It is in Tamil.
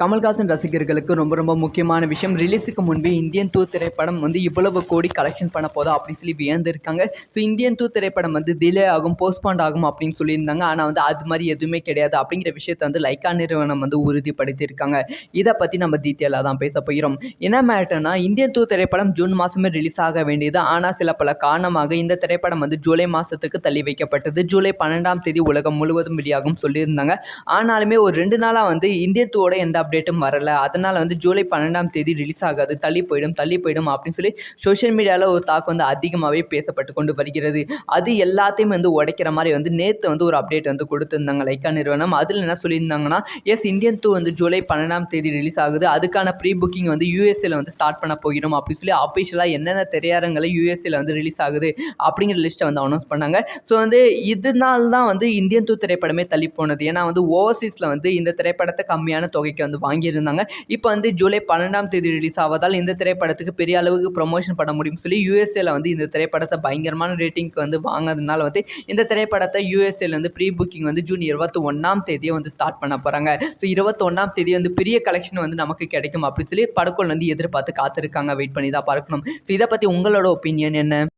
கமல்ஹாசன் ரசிகர்களுக்கு ரொம்ப ரொம்ப முக்கியமான விஷயம். ரிலீஸுக்கு முன்பே இந்தியன் டூ திரைப்படம் வந்து இவ்வளவு கோடி கலெக்ஷன் பண்ண போதா அப்படின்னு சொல்லி வியந்திருக்காங்க. ஸோ இந்தியன் டூ திரைப்படம் வந்து டிலே ஆகும் போஸ்ட்பாண்ட் ஆகும் அப்படின்னு சொல்லியிருந்தாங்க. ஆனால் வந்து அது மாதிரி எதுவுமே கிடையாது. அப்படிங்கிற விஷயத்தை வந்து லைக்கா நிறுவனம் வந்து உறுதிப்படுத்தியிருக்காங்க. இதை பற்றி நம்ம டீட்டெயிலாக தான் பேச போகிறோம். என்ன மேட்டர்னா இந்தியன் டூ திரைப்படம் ஜூன் மாதமே ரிலீஸ் ஆக வேண்டியது. ஆனால் சில பல காரணமாக இந்த திரைப்படம் வந்து ஜூலை மாதத்துக்கு தள்ளி வைக்கப்பட்டது. ஜூலை பன்னெண்டாம் தேதி உலகம் முழுவதும் வெளியாகும் சொல்லியிருந்தாங்க. ஆனாலுமே ஒரு ரெண்டு நாளாக வந்து இந்தியன் டூவோட எந்த அப்டேட்டும் வரல. அதனால் வந்து ஜூலை பன்னெண்டாம் தேதி ரிலீஸ் ஆகாது. தள்ளி போயிடும் தள்ளி போயிடும் அப்படின்னு சொல்லி சோஷியல் மீடியாவில் ஒரு தாக்கம் வந்து அதிகமாகவே பேசப்பட்டு கொண்டு வருகிறது. அது எல்லாத்தையும் வந்து உடைக்கிற மாதிரி வந்து நேற்று வந்து ஒரு அப்டேட் வந்து கொடுத்துருந்தாங்க லைக்கா நிறுவனம். அதில் என்ன சொல்லியிருந்தாங்கன்னா எஸ் இந்தியன் டூ வந்து ஜூலை பன்னெண்டாம் தேதி ரிலீஸ் ஆகுது. அதுக்கான ப்ரீ புக்கிங் வந்து யூஎஸ்ஏல வந்து ஸ்டார்ட் பண்ண போகிறோம் அப்படின்னு சொல்லி அஃபிஷியலாக என்னென்ன திரையரங்களை யூஎஸ்ஏல வந்து ரிலீஸ் ஆகுது அப்படிங்கிற லிஸ்ட்டை வந்து அனௌன்ஸ் பண்ணாங்க. ஸோ வந்து இதனால தான் வந்து இந்தியன் டூ திரைப்படமே தள்ளி போனது. ஏன்னா வந்து ஓவர்சீஸில் வந்து இந்த திரைப்படத்தை கம்மியான தொகைக்கு வந்து வாங்கியிருந்தாங்க. இப்போ வந்து ஜூலை பன்னெண்டாம் தேதி ரிலீஸ் ஆவதால் இந்த திரைப்படத்துக்கு பெரிய அளவுக்கு ப்ரொமோஷன் பண்ண முடியும்னு சொல்லி யூஎஸ்ஏல வந்து இந்த திரைப்படத்தை பயங்கரமான ரேட்டிங்க்கு வந்து வாங்கினதுனால வந்து இந்த திரைப்படத்தை யூஎஸ்ஏல ப்ரீ புக்கிங் வந்து ஜூன் இருபத்தி ஒன்றாம் தேதியை வந்து ஸ்டார்ட் பண்ண போகிறாங்க ஸோ இருபத்தொன்னாம் தேதி வந்து பெரிய கலெக்ஷன் வந்து நமக்கு கிடைக்கும் அப்படின்னு சொல்லி படக்குள் வந்து எதிர்பார்த்து காத்திருக்காங்க. வெயிட் பண்ணி தான் பார்க்கணும். ஸோ இதை பற்றி உங்களோட ஒப்பீனியன் என்ன?